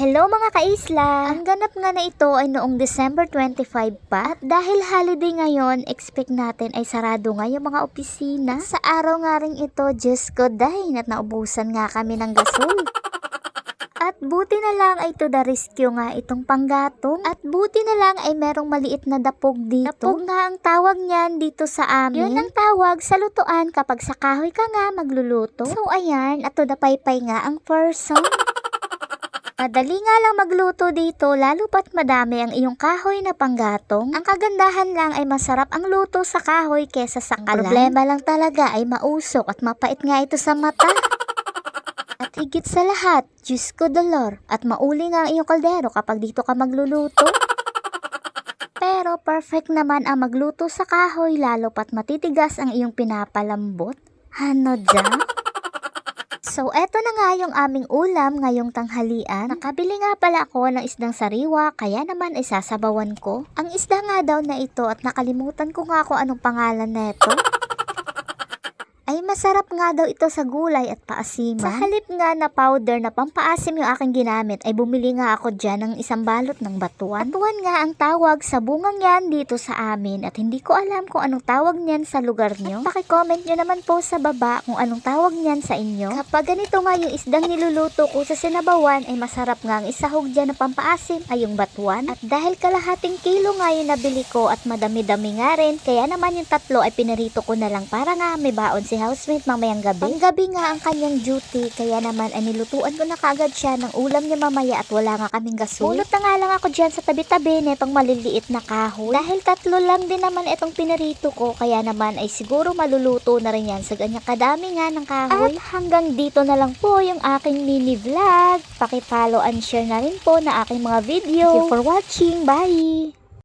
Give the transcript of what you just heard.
Hello mga kaisla! Ang ganap nga na ito ay noong December 25 pa. At dahil holiday ngayon, expect natin ay sarado nga yung mga opisina. Sa araw nga rin ito, Diyos ko dahil at naubusan nga kami ng gasol. At buti na lang ay to the rescue nga itong panggatong. At buti na lang ay merong maliit na dapog dito. Dapog nga ang tawag niyan dito sa amin. Yun ang tawag sa lutuan kapag sa kahoy ka nga magluluto. So ayan, at to the paypay nga ang person. Madali nga lang magluto dito lalo pat madami ang iyong kahoy na panggatong. Ang kagandahan lang ay masarap ang luto sa kahoy kesa sa kalan. Problema lang talaga ay mausok at mapait nga ito sa mata. At higit sa lahat, Diyos ko dolor, at mauli nga ang iyong kaldero kapag dito ka magluluto. Pero perfect naman ang magluto sa kahoy lalo pat matitigas ang iyong pinapalambot. Ano dyan? So, eto na nga yung aming ulam ngayong tanghalian. Nakabili nga pala ako ng isdang sariwa, kaya naman ay sasabawan ko. Ang isda nga daw na ito at nakalimutan ko nga kung anong pangalan neto. Ay masarap nga daw ito sa gulay at paasiman. Sa halip nga na powder na pampaasim yung aking ginamit ay bumili nga ako dyan ng isang balot ng batuan. Batuan nga ang tawag sa bungang yan dito sa amin at hindi ko alam kung anong tawag niyan sa lugar nyo. At pakicomment nyo naman po sa baba kung anong tawag niyan sa inyo. Kapag ganito nga yung isdang niluluto ko sa sinabawan ay masarap nga ang isahog dyan na pampaasim ay yung batuan. At dahil kalahating kilo nga yung nabili ko at madami-dami nga rin, kaya naman yung tatlo ay pinarito ko na lang para nga may baon si housemate mamayang gabi. Panggabi nga ang kanyang duty, kaya naman ay nilutuan ko na kagad siya ng ulam niya mamaya at wala nga kaming gasol. Pulot na nga lang ako dyan sa tabi-tabi na itong maliliit na kahoy. Dahil tatlo lang din naman itong pinarito ko, kaya naman ay siguro maluluto na rin yan sa ganyang kadami nga ng kahoy. At hanggang dito na lang po yung aking mini vlog. Pakipollow and share na rin po na aking mga video. Thank you for watching. Bye!